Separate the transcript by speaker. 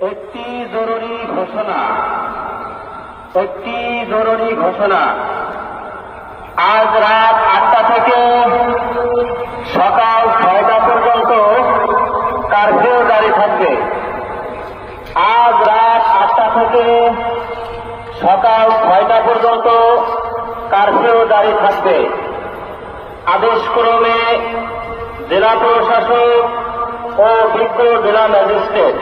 Speaker 1: একটি জরুরি ঘোষণা, একটি জরুরি ঘোষণা। আজ রাত আটটা থেকে সকাল ছয়টা পর্যন্ত কার্ফিউ জারি থাকবে। আজ রাত আটটা থেকে সকাল ছয়টা পর্যন্ত কার্ফিউ জারি থাকবে। আদেশক্রমে জেলা প্রশাসক ও বিজ্ঞ জেলা ম্যাজিস্ট্রেট।